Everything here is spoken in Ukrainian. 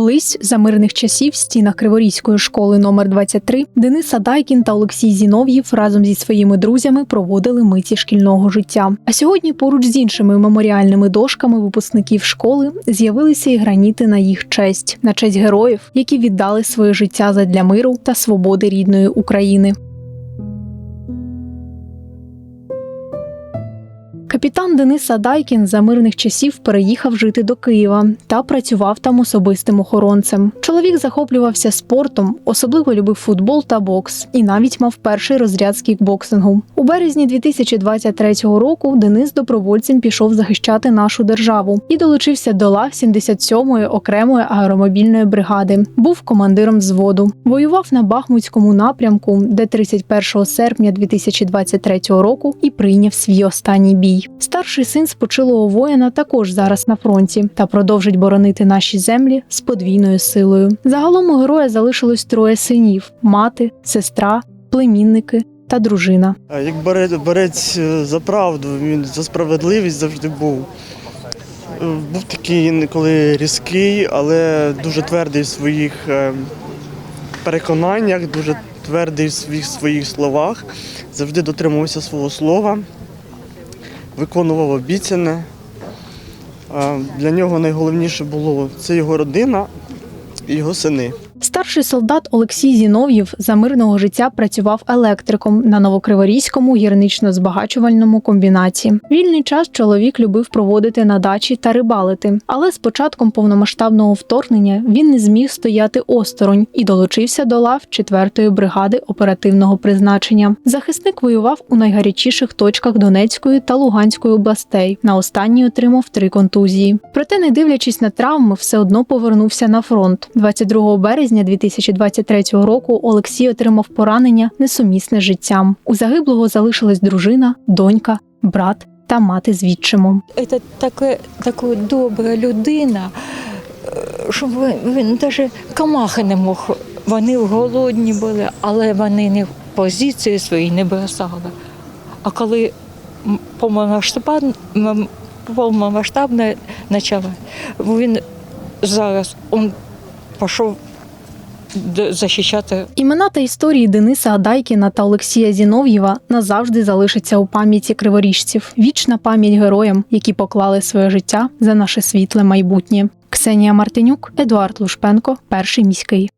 Колись за мирних часів в стінах Криворізької школи номер 23 Денис Адайкін та Олексій Зінов'їв разом зі своїми друзями проводили миті шкільного життя. А сьогодні поруч з іншими меморіальними дошками випускників школи з'явилися і граніти на їх честь, на честь героїв, які віддали своє життя задля миру та свободи рідної України. Капітан Денис Адайкін за мирних часів переїхав жити до Києва та працював там особистим охоронцем. Чоловік захоплювався спортом, особливо любив футбол та бокс, і навіть мав перший розряд з кікбоксингу. У березні 2023 року Денис добровольцем пішов захищати нашу державу і долучився до лав 77-ї окремої аеромобільної бригади. Був командиром взводу. Воював на Бахмутському напрямку, де 31 серпня 2023 року і прийняв свій останній бій. Старший син спочилого воїна також зараз на фронті та продовжить боронити наші землі з подвійною силою. Загалом у героя залишилось троє синів: мати, сестра, племінники та дружина. Як боре- борець е, за правду, він за справедливість завжди був. Е, Був такий інколи різкий, але дуже твердий в своїх е, переконаннях, дуже твердий в своїх, своїх словах, завжди дотримувався свого слова, виконував обіцяне. Для нього найголовніше було це його родина і його сини. Старший солдат Олексій Зінов'єв за мирного життя працював електриком на Новокриворізькому гірнично-збагачувальному комбінаті. Вільний час чоловік любив проводити на дачі та рибалити, але з початком повномасштабного вторгнення він не зміг стояти осторонь і долучився до лав 4-ї бригади оперативного призначення. Захисник воював у найгарячіших точках Донецької та Луганської областей. На останній отримав три контузії. Проте, не дивлячись на травми, все одно повернувся на фронт. 22 березня 2023 року Олексій отримав поранення несумісне з життям. У загиблого залишилась дружина, донька, брат та мати з відчимом. Це таке, така добра людина, що він, він навіть камахи не мог. Вони голодні були, але вони не в позиції свої не бросали. А коли повномасштабне, почало, він зараз він пішов захищати Імена та історії Дениса Адайкіна та Олексія Зінов'єва назавжди залишаться у пам'яті криворіжців. Вічна пам'ять героям, які поклали своє життя за наше світле майбутнє. Ксенія Мартинюк, Едуард Лушпенко, перший міський.